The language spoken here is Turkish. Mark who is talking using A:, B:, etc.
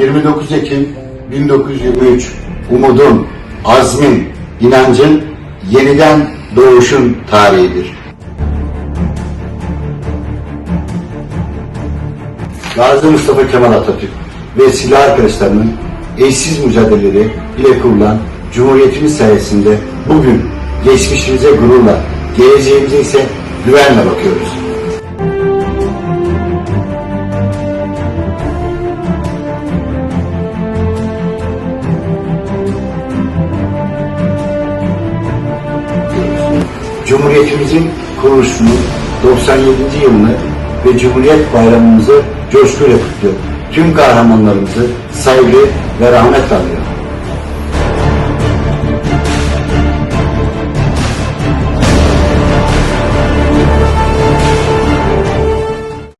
A: 29 Ekim 1923 umudun, azmin, inancın yeniden doğuşun tarihidir. Gazi Mustafa Kemal Atatürk ve silah arkadaşlarının eşsiz mücadeleleri ile kurulan Cumhuriyetimiz sayesinde bugün geçmişimize gururla, geleceğimize ise güvenle bakıyoruz. Cumhuriyetimizin kuruluşunu 97. yılını ve Cumhuriyet Bayramımızı coşkuyla kutluyor. Tüm kahramanlarımızı saygı ve rahmetle anıyor.